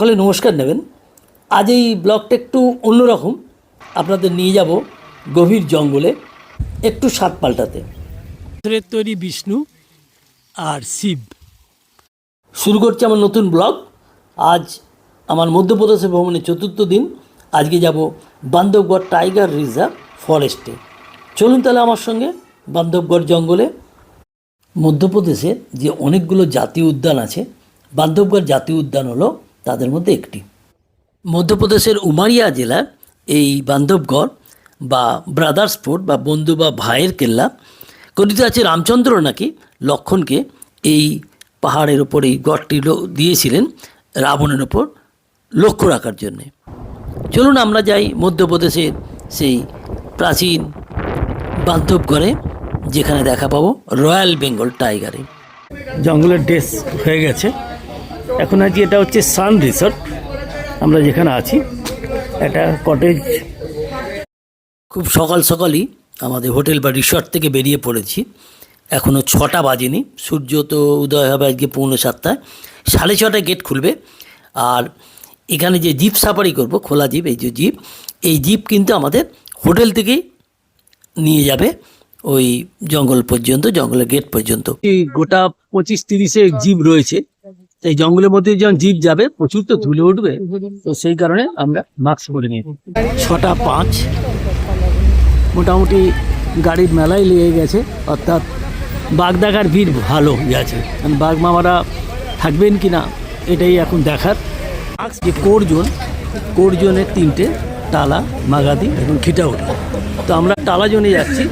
সকলে নমস্কার নেবেন। আজ এই ব্লগটা একটু অন্যরকম। আপনাদের নিয়ে যাব গভীর জঙ্গলে একটু স্বাদ পাল্টাতে। পাথরের তৈরি বিষ্ণু আর শিব। শুরু করছি আমার নতুন ব্লগ। আজ আমার মধ্যপ্রদেশে ভ্রমণের চতুর্থ দিন। আজকে যাব বান্ধবগড় টাইগার রিজার্ভ ফরেস্টে। চলুন তাহলে আমার সঙ্গে বান্ধবগড় জঙ্গলে। মধ্যপ্রদেশে যে অনেকগুলো জাতীয় উদ্যান আছে বান্ধবগড় জাতীয় উদ্যান হলো তাদের মধ্যে একটি। মধ্যপ্রদেশের উমারিয়া জেলার এই বান্ধবগড় বা ব্রাদার্স ফোর্ট বা বন্ধু বা ভাইয়ের কেল্লা কথিত আছে রামচন্দ্র নাকি লক্ষণকে এই পাহাড়ের ওপর এই গড়টি লো- দিয়েছিলেন রাবণের ওপর লক্ষ্য রাখার জন্যে। চলুন আমরা যাই মধ্যপ্রদেশের সেই প্রাচীন বান্ধবগড়ে যেখানে দেখা পাবো রয়্যাল বেঙ্গল টাইগারে। জঙ্গলের ড্রেস হয়ে গেছে। এখন আজ এটা হচ্ছে সান রিসর্ট। আমরা যেখানে আছি একটা কটেজ খুব সকাল সকালই আমাদের হোটেল বা রিসর্ট থেকে বেরিয়ে পড়েছি। এখনও ছটা বাজেনি সূর্য তো উদয় হবে আজকে পৌনে সাতটায়। সাড়ে ছটায় গেট খুলবে। আর এখানে যে জিপ সাফারি করব খোলা জিপ এই যে জিপ এই জিপ কিন্তু আমাদের হোটেল থেকেই নিয়ে যাবে ওই জঙ্গল পর্যন্ত জঙ্গলের গেট পর্যন্ত। এই গোটা পঁচিশ তিরিশে জিপ রয়েছে। এই জঙ্গলের মধ্যে যখন জিপ যাবে প্রচুর তো ধুলে উঠবে। তো সেই কারণে আমরা মাস্ক পরে নিই। ছটা পাঁচ। মোটামুটি গাড়ির মেলায় লেগে গেছে। অর্থাৎ বাঘ দেখার ভিড় ভালো গেছে কারণ বাঘ মামারা থাকবেন কি না এটাই এখন দেখার। যে কোরজন কোরজনের তিনটে টালা মাগাদি এবং খিটাউড়ি। তো আমরা টালা জোনে যাচ্ছি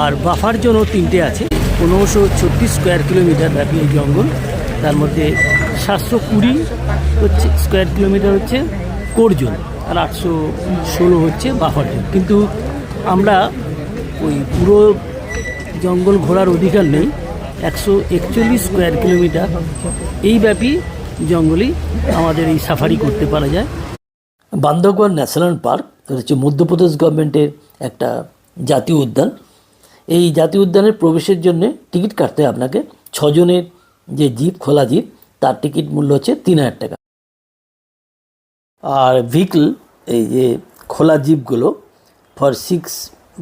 আর বাফার জোনও তিনটে আছে। পনেরোশো ছত্রিশ স্কোয়ার কিলোমিটার ব্যাপী এই জঙ্গল। তার মধ্যে সাতশো কুড়ি হচ্ছে স্কোয়ার কিলোমিটার হচ্ছে কোরজন আর আটশো ষোলো হচ্ছে বাফার জোন। কিন্তু আমরা ওই পুরো জঙ্গল ঘোরার অধিকার নেই, একশো একচল্লিশ স্কোয়ার কিলোমিটার এই ব্যাপী জঙ্গলেই আমাদের এই সাফারি করতে পারা যায়। বান্ধবগড় ন্যাশনাল পার্ক হচ্ছে মধ্যপ্রদেশ গভর্নমেন্টের একটা জাতীয় উদ্যান। এই জাতীয় উদ্যানের প্রবেশের জন্য টিকিট কাটতে আপনাকে ছজনের যে জিপ, খোলা জিপ, তার টিকিট মূল্য হচ্ছে তিন হাজার টাকা। আর ভেহিকল এই যে খোলা জিপগুলো ফর সিক্স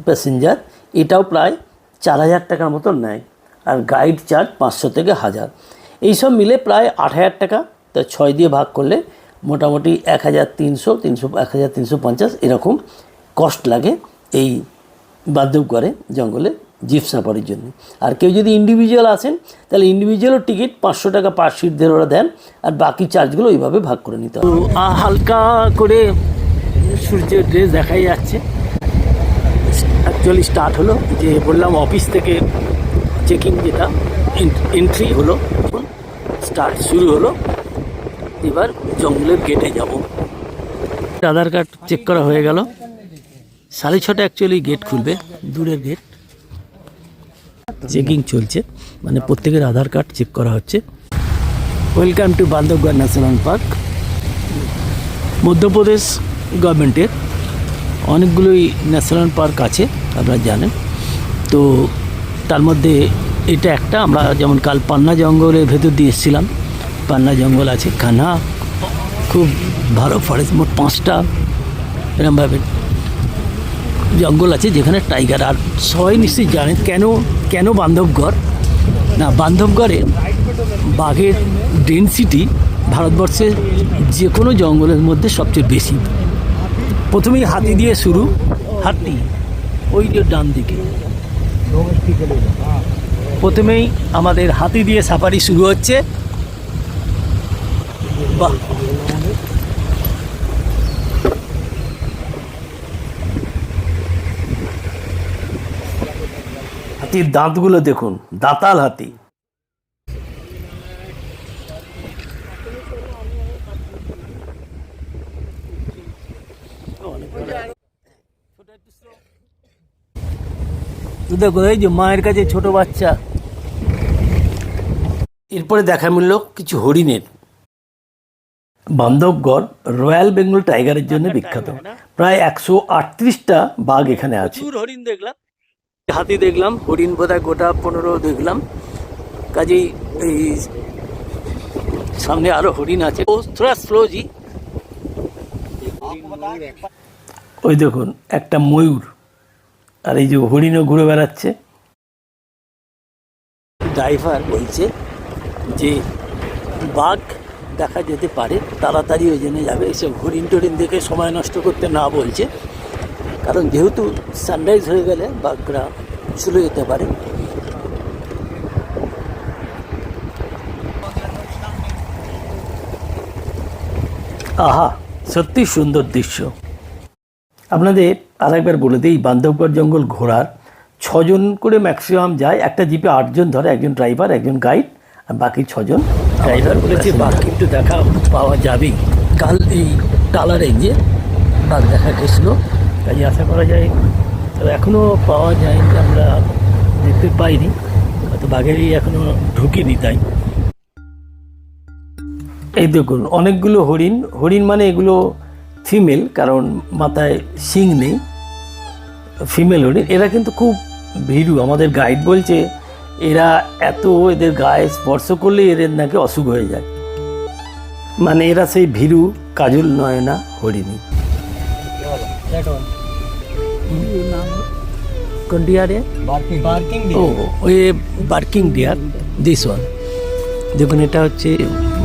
প্যাসেঞ্জার এটাও প্রায় চার হাজার টাকার মতন নেয়। আর গাইড চার্জ পাঁচশো থেকে হাজার। এইসব মিলে প্রায় আট হাজার টাকা। তা ছয় দিয়ে ভাগ করলে মোটামুটি এক হাজার তিনশো তিনশো, এক হাজার তিনশো পঞ্চাশ এরকম কস্ট লাগে এই বান্ধবগড়ে, জঙ্গলে। জিপ সাফারির জন্য। আর কেউ যদি ইন্ডিভিজুয়াল আসেন, তাহলে ইন্ডিভিজুয়ালও টিকিট পাঁচশো টাকা পার সিট ধরে ওরা দেন, আর বাকি চার্জগুলো ওইভাবে ভাগ করে নিতে হবে। হালকা করে সূর্যের ড্রেস দেখাই যাচ্ছে। অ্যাকচুয়ালি স্টার্ট হলো, যে বললাম অফিস থেকে চেকিং যেটা এন্ট্রি হলো স্টার্ট শুরু হলো। এবার জঙ্গলের গেটে যাব। আধার কার্ড চেক করা হয়ে গেল। সাড়ে ছটা অ্যাকচুয়ালি গেট খুলবে, দূরের গেট চেকিং চলছে। মানে প্রত্যেকের আধার কার্ড চেক করা হচ্ছে। Welcome to Bandhavgarh national park Madhya Pradesh গভর্নমেন্টের অনেকগুলোই ন্যাশনাল পার্ক আছে, আপনারা জানেন। তো তার মধ্যে এটা একটা, আমরা যেমন কাল পান্না জঙ্গলের ভেতর দিয়ে এসেছিলাম। পান্না জঙ্গল আছে কানা খুব ভালো ফরেস্ট মোট পাঁচটা এরমভাবে জঙ্গল আছে, যেখানে টাইগার আর সবাই নিশ্চয়ই জানেন কেন কেন বান্ধবগড়? না, বান্ধবগড়ে বাঘের ডেন্সিটি ভারতবর্ষের যে কোনো জঙ্গলের মধ্যে সবচেয়ে বেশি। প্রথমেই হাতি দিয়ে শুরু, হাতি ওই যে ডান দিকে। প্রথমেই আমাদের হাতি দিয়ে সাফারি শুরু হচ্ছে। বাহ! হাতির দাঁতগুলো দেখুন, দাঁতাল হাতি। দেখো, এই যে মায়ের কাছে ছোট বাচ্চা। এরপরে দেখা মিলল কিছু হরিণের। বান্ধবগড় রয়্যাল বেঙ্গল টাইগারের জন্য বিখ্যাত। প্রায় একশো আটত্রিশটা বাঘ এখানে আছে। হরিণ দেখলাম। হাতি দেখলাম হরিণ বোধহয় গোটা পনেরো দেখলাম। কাজেই এই সামনে আরও হরিণ আছে। ও থোড়া স্লো জি ওই দেখুন একটা ময়ূর। আর এই যে হরিণও ঘুরে বেড়াচ্ছে। ড্রাইভার বলছে যে বাঘ দেখা যেতে পারে তাড়াতাড়ি ওই জন্য যাবে। এসব হরিণ টরিণ দেখে সময় নষ্ট করতে না বলছে। কারণ যেহেতু সানরাইজ হয়ে গেলে বাঘরা চলে যেতে পারে। আহা সত্যি সুন্দর দৃশ্য। আপনাদের আরেকবার বলে দিই বান্ধবগড় জঙ্গল ঘোরার ছজন করে ম্যাক্সিমাম যায় একটা জিপে আটজন ধরে একজন ড্রাইভার একজন গাইড আর বাকি ছজন ড্রাইভার বলেছে বাঘ কিন্তু দেখা পাওয়া যাবেই। কাল এই টালা রেঞ্জে বাঘ দেখা গেছিল কাজে আশা করা যায়, তবে এখনও পাওয়া যায়নি, আমরা দেখতে পাইনি। হয়তো বাঘেরই এখনও ঢুকিনি তাই। এই দেখুন, অনেকগুলো হরিণ। হরিণ মানে এগুলো ফিমেল কারণ মাথায় শিং নেই। ফিমেল হরিণ। এরা কিন্তু খুব ভীরু। আমাদের গাইড বলছে, এরা এত এদের গায়ে স্পর্শ করলে এদের নাকি অসুখ হয়ে যায়। মানে এরা সেই ভীরু কাজল নয় না কোন ডিয়ার এ? বার্কিং ও ওই বার্কিং ডিয়ার দিস ওয়ান দেখুন এটা হচ্ছে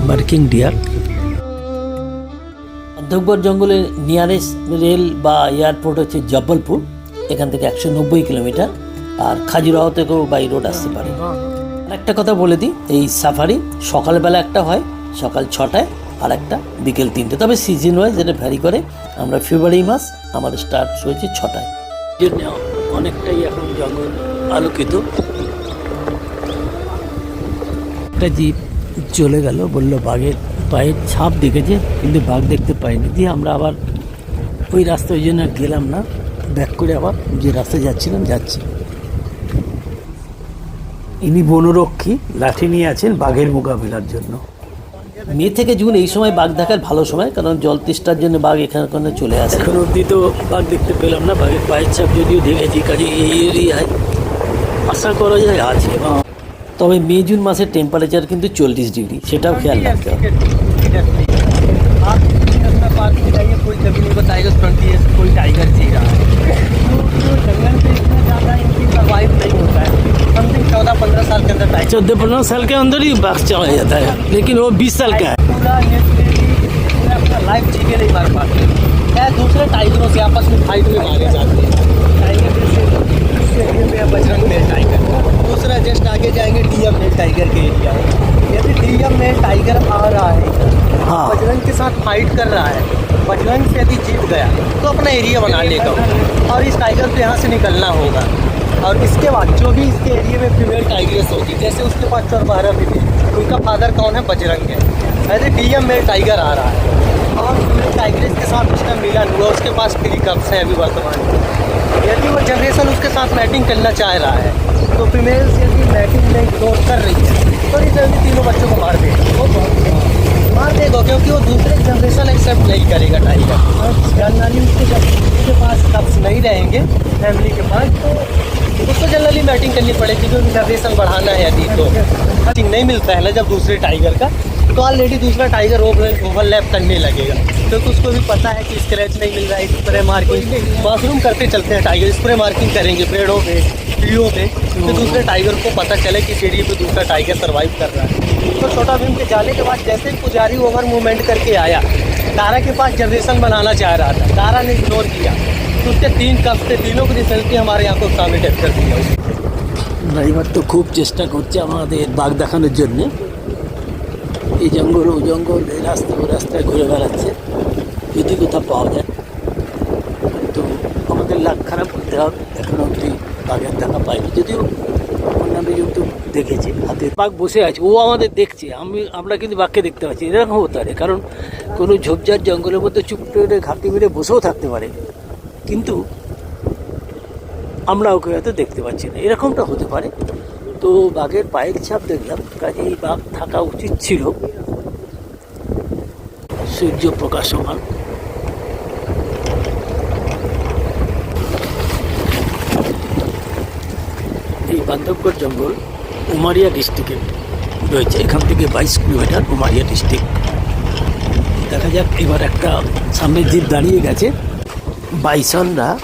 বার্কিং ডিয়ার ধুকবর জঙ্গলের নিয়ারেস্ট রেল বা এয়ারপোর্ট হচ্ছে জব্বলপুর এখান থেকে একশো নব্বই কিলোমিটার। আর খাজুরাহো থেকেও বাই রোড আসতে পারে। আর একটা কথা বলে দিই এই সাফারি সকালবেলা একটা হয় সকাল ছটায়। আর একটা বিকেল তিনটে। তবে সিজন ওয়াইজ এটা ভ্যারি করে আমরা ফেব্রুয়ারি মাস আমাদের স্টার্ট হয়েছে ছটায়। জন্য অনেকটাই এখন জঙ্গল আলোকিত। একটা জিপ চলে গেল বলল বাঘের পায়ের ছাপ দেখেছে কিন্তু বাঘ দেখতে পাইনি। দিয়ে আমরা আবার ওই রাস্তা ওই জন্য গেলাম না। ব্যাক করে আবার যে রাস্তায় যাচ্ছিলাম যাচ্ছি। ইনি বনরক্ষী লাঠি নিয়ে আছেন বাঘের মোকাবিলার জন্য। মে থেকে জুন এই সময় বাঘ দেখার ভালো সময় কারণ জল তেষ্টার জন্য বাঘ এখানে ওখানে চলে আসে এখন অবধি তো বাঘ দেখতে পেলাম না বাঘের পায়ের ছাপ যদিও দেখেছি কাজে এই এরিয়ায় আশা করা যায় আছে এবং তবে মে জুন মাসের টেম্পারেচার কিন্তু চল্লিশ ডিগ্রি সেটাও খেয়াল রাখতে হবে आप अपना पार्क में जाइए कोई कभी नहीं बताएगा फ्रंटियर से कोई टाइगर जी रहा है तो जंगल में इतना ज़्यादा इनकी सर्वाइव नहीं होता है समथिंग चौदह पंद्रह साल के अंदर टाइगर चौदह पंद्रह साल के अंदर ही बाघ चला जाता है। लेकिन वो बीस साल का है। लाइफ जी के नहीं मार पाते क्या दूसरे टाइगरों से आपस में फाइट में मारे जाते हैं। टाइगर जैसे में बजरंग मेल टाइगर दूसरा जस्ट आगे जाएँगे डीएम मेल टाइगर के एरिया यदि डीएम मेल टाइगर आ रहा है। हाँ। बजरंग के साथ फाइट कर रहा है। बजरंग से यदि जीत गया। तो अपना एरिया बना लेगा। और इस टाइगर को यहाँ से निकलना होगा। और इसके बाद जो भी इसके एरिया में फीमेल टाइगर्स होगी जैसे उसके पास चौबारह भी थी उनका फादर कौन है? बजरंग है। अरे डी एम में टाइगर आ रहा है। और फीमेल टाइगर्स के साथ उसका मिलन हुआ, उसके पास फ्री कप्स हैं अभी वर्तमान। में यदि वो जनरेशन उसके साथ मैटिंग करना चाह रहा है तो फीमेल्स यदि मैटिंग में इग्नोर कर रही है तो ये जल्दी तीनों बच्चों को मार देगा। वो बहुत मार देगा, क्योंकि वो दूसरे जनरेशन एक्सेप्ट नहीं करेगा टाइगर उसके जब उसके पास कप्स नहीं रहेंगे फैमिली के पास तो उसको जनरली मैटिंग करनी पड़ेगी क्योंकि जनरेशन बढ़ाना है यदि तो। मैटिंग नहीं मिलता है ना जब दूसरे टाइगर का तो ऑलरेडी दूसरा टाइगर ओवरलैप करने लगेगा। क्योंकि तो उसको भी पता है कि स्क्रैच नहीं मिल रहा है स्प्रे मार्किंग बाथरूम करते चलते हैं टाइगर स्प्रे मार्किंग करेंगे पेड़ों पे ट्रियों पे तो दूसरे टाइगर को पता चले कि सीढ़ी पे दूसरा टाइगर सर्वाइव कर रहा है। तो छोटा भीम के जाने के बाद जैसे पुजारी ओवर मूवमेंट करके आया तारा के पास जनरेशन बनाना चाह रहा था तारा ने इग्नोर किया। उसके तीन कप थे तीनों को रिजल्ट हमारे यहाँ को सामने डेथ कर दिया उसने ড্রাইভার তো খুব চেষ্টা করছে আমাদের বাঘ দেখানোর জন্যে এই জঙ্গল ও জঙ্গল এই রাস্তা ও রাস্তায় ঘুরে বেড়াচ্ছে যদি কোথাও পাওয়া যায় তো আমাদের লাখ খারাপ করতে হবে এখন অবধি বাঘের দেখা পাইনি যদিও অন্যান্য জন্তু দেখেছি হাতে বাঘ বসে আছে ও আমাদের দেখছে আমি আমরা কিন্তু বাঘকে দেখতে পাচ্ছি এরকম হতে পারে কারণ কোনো ঝোপঝাড় জঙ্গলের মধ্যে চুপ করে ঘাটি মেরে বসেও থাকতে পারে কিন্তু আমরা ওকে হয়তো দেখতে পাচ্ছি না। এরকমটা হতে পারে। তো বাঘের পায়ের ছাপ দেখলাম, কাজেই বাঘ থাকা উচিত ছিল। সূর্য প্রকাশমান এই বান্ধবগড় জঙ্গল উমারিয়া ডিস্ট্রিক্টের রয়েছে। এখান থেকে বাইশ কিলোমিটার উমারিয়া ডিস্ট্রিক্ট। দেখা যাক, এবার একটা সামনের জিপ দাঁড়িয়ে গেছে। বাইসনরা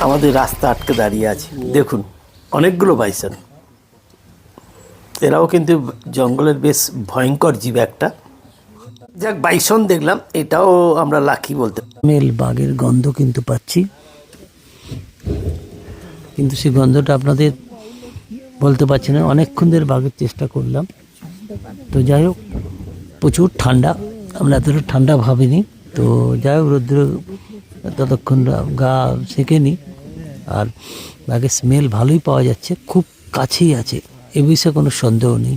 আমাদের রাস্তা আটকে দাঁড়িয়ে আছে। দেখুন, অনেকগুলো বাইসন। এরাও কিন্তু জঙ্গলের বেশ ভয়ঙ্কর জীব একটা। যাক, বাইসন দেখলাম, এটাও আমরা লাকি বলতে মেল বাঘের গন্ধ কিন্তু পাচ্ছি। কিন্তু সেই গন্ধটা আপনাদের বলতে পারছি না। অনেকক্ষণ ধরে বাঘের চেষ্টা করলাম। তো যাই হোক, প্রচুর ঠান্ডা। আমরা এতটা ঠান্ডা ভাবিনি। তো যাই হোক, রৌদ্র ততক্ষণ গা সেকেনি আর বাঘের স্মেল ভালোই পাওয়া যাচ্ছে খুব কাছেই আছে এ বিষয়ে কোনো সন্দেহ নেই।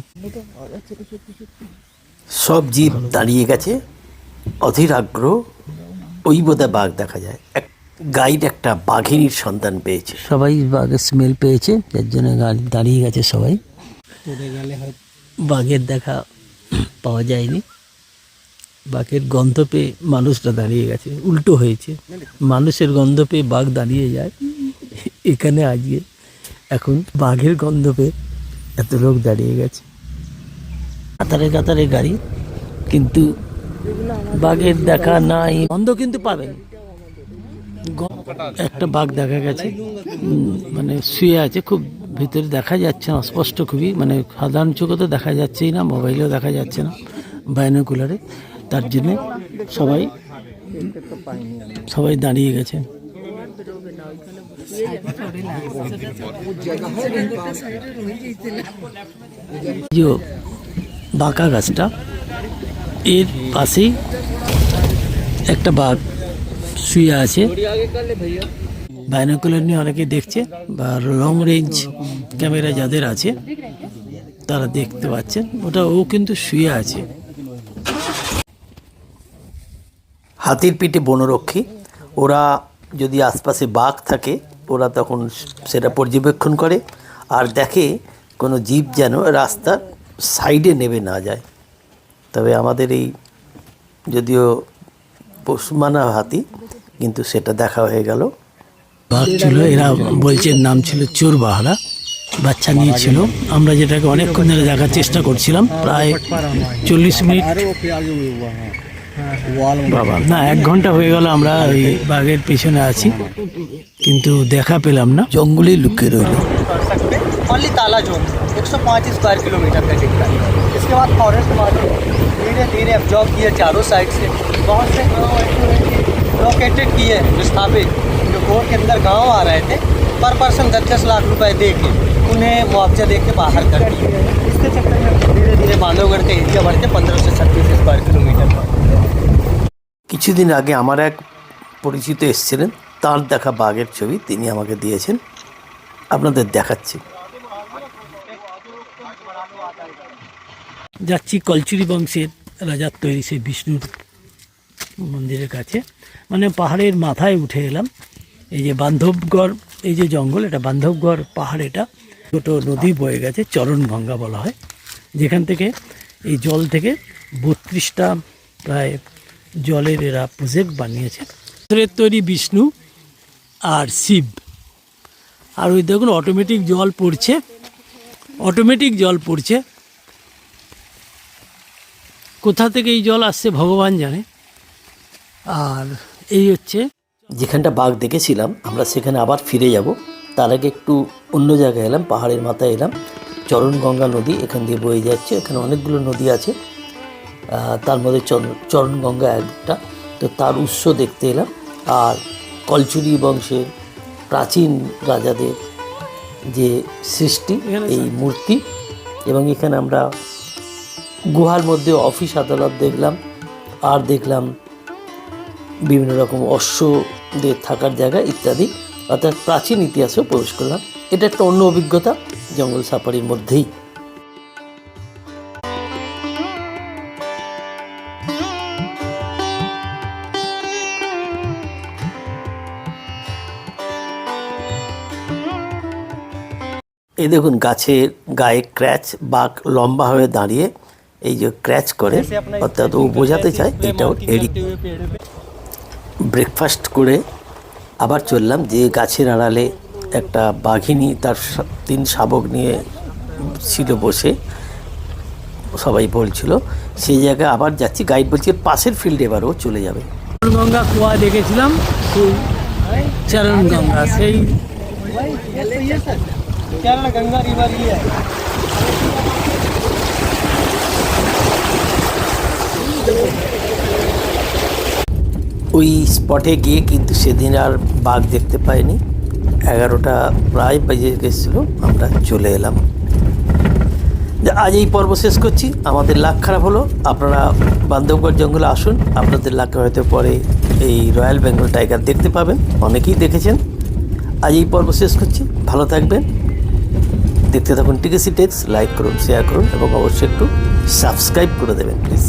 সব জীব দাঁড়িয়ে গেছে অধীর আগ্রহ ওই বোধহয় বাঘ দেখা যায়। এক গাইড একটা বাঘিনীর সন্ধান পেয়েছে। সবাই বাঘের স্মেল পেয়েছে যার জন্য দাঁড়িয়ে গেছে সবাই। বাঘের দেখা পাওয়া যায়নি। বাঘের গন্ধ পেয়ে মানুষটা দাঁড়িয়ে গেছে, উল্টো হয়েছে। মানুষের গন্ধ পেয়ে বাঘ দাঁড়িয়ে যায়। এখানে আজকে এখন বাঘের গন্ধ পেয়ে এত লোক দাঁড়িয়ে গেছে। কাতারে কাতারে গাড়ি, কিন্তু বাঘের দেখা নাই, গন্ধ কিন্তু পাবেন। একটা বাঘ দেখা গেছে মানে শুয়ে আছে, খুব ভিতরে দেখা যাচ্ছে না, স্পষ্ট খুবই মানে সাধারণ চোখে তো দেখা যাচ্ছেই না, মোবাইলেও দেখা যাচ্ছে না বায়নোকুলারে তার জন্যে সবাই সবাই দাঁড়িয়ে গেছে। বাঁকা গাছটা, এর পাশেই একটা বাঘ শুয়ে আছে। বাইনোকুলার নিয়ে অনেকে দেখছে, বা লং রেঞ্জ ক্যামেরা যাদের আছে, তারা দেখতে পাচ্ছেন। ওটা ও কিন্তু শুয়ে আছে। হাতির পিঠে বনরক্ষী। ওরা যদি আশপাশে বাঘ থাকে, ওরা তখন সেটা পর্যবেক্ষণ করে। আর দেখে কোনো জীব যেন রাস্তার সাইডে নেবে না যায়। তবে আমাদের এই যদিও পশুমানা হাতি, কিন্তু সেটা দেখা হয়ে গেল। বাঘ ছিল, এরা বলছে নাম ছিল চোর বাহারা বাচ্চা নিয়েছিল। আমরা যেটাকে অনেকক্ষণ ধরে দেখার চেষ্টা করছিলাম, প্রায় চল্লিশ মিনিট না এক ঘন্টা হয়ে গেল আমরা ওই বাঘের পেছনে আছি কিন্তু দেখা পেলাম না জঙ্গলে লুকিয়ে রইল कर सकते ओनली ताला जोन 105 स्क्वायर किलोमीटर का दिखता है इसके बाद फॉरेस्ट वाले धीरे धीरे एब्जॉर्ब किए चारों साइड से बहुत से गाँव ऐसे हैं कि लोकेटेड किए विस्थापित जो कोर्ट के अंदर गाँव आ रहे थे पर पर्सन दस दस लाख रुपए दे के उन्हें मुआवजा दे के बाहर कर दिए इसके चक्कर में धीरे धीरे बांधवगढ़ का एरिया बढ़ते पंद्रह से छत्तीस स्क्वायर किलोमीटर पर কিছুদিন আগে আমার এক পরিচিত এসেছিলেন, তার দেখা বাঘের ছবি তিনি আমাকে দিয়েছেন, আপনাদের দেখাচ্ছি। যাচ্ছি কলচুরি বংশের রাজার তৈরি সেই বিষ্ণুর মন্দিরের কাছে। মানে পাহাড়ের মাথায় উঠে এলাম। এই যে বান্ধবগড়, এই যে জঙ্গল, এটা বান্ধবগড় পাহাড় এটা। ছোটো নদী বয়ে গেছে, চরণ গঙ্গা বলা হয়। যেখান থেকে এই জল থেকে বত্রিশটা প্রায় জলের এরা প্রজেক্ট বানিয়েছে। পাথরের তৈরি বিষ্ণু আর শিব। আর ওই দেখুন অটোমেটিক জল পড়ছে। অটোমেটিক জল পড়ছে। কোথা থেকে এই জল আসছে ভগবান জানে। আর এই হচ্ছে যেখানটা বাঘ দেখেছিলাম, আমরা সেখানে আবার ফিরে যাব। তার আগে একটু অন্য জায়গায় এলাম, পাহাড়ের মাথায় এলাম। চরণগঙ্গা নদী এখান দিয়ে বয়ে যাচ্ছে, এখানে অনেকগুলো নদী আছে। তার মধ্যে চরণ- চরণগঙ্গা একটা। তো তার উৎস দেখতে এলাম। আর কলচুরি বংশের প্রাচীন রাজাদের যে সৃষ্টি এই মূর্তি এবং এখানে আমরা গুহার মধ্যে অফিস আদালত দেখলাম আর দেখলাম বিভিন্ন রকম অশ্বদের থাকার জায়গা ইত্যাদি। অর্থাৎ প্রাচীন ইতিহাসেও প্রবেশ করলাম। এটা একটা অন্য অভিজ্ঞতা জঙ্গল সাফারির মধ্যেই। এই দেখুন গাছের গায়ে ক্র্যাচ বাঘ লম্বা হয়ে দাঁড়িয়ে এই যে ক্র্যাচ করে অর্থাৎ ও বোঝাতে চায় এটাও এড়ি ব্রেকফাস্ট করে আবার চললাম যে গাছের আড়ালে একটা বাঘিনী তার তিন শাবক নিয়ে ছিল বসে সবাই বলছিল সেই জায়গায় আবার যাচ্ছি গাইড বলছে পাশের ফিল্ডে এবারও চলে যাবে গঙ্গা কুয়া দেখেছিলাম সেই চরণ গঙ্গা সেই चरण गंगा रिवर ये है ওই স্পটে গিয়ে কিন্তু সেদিন আর বাঘ দেখতে পাইনি এগারোটা প্রায় বেজে গেছিলো আমরা চলে এলাম যে আজ এই পর্ব শেষ করছি আমাদের লাখ খারাপ হলো আপনারা বান্ধবগড় জঙ্গলে আসুন আপনাদের লাখ হয়তো পরে এই রয়্যাল বেঙ্গল টাইগার দেখতে পাবেন অনেকেই দেখেছেন আজ এই পর্ব শেষ করছি ভালো থাকবেন দেখতে থাকুন টিকেসি টেক্স লাইক করুন শেয়ার করুন, এবং অবশ্যই একটু সাবস্ক্রাইব করে দেবেন প্লিজ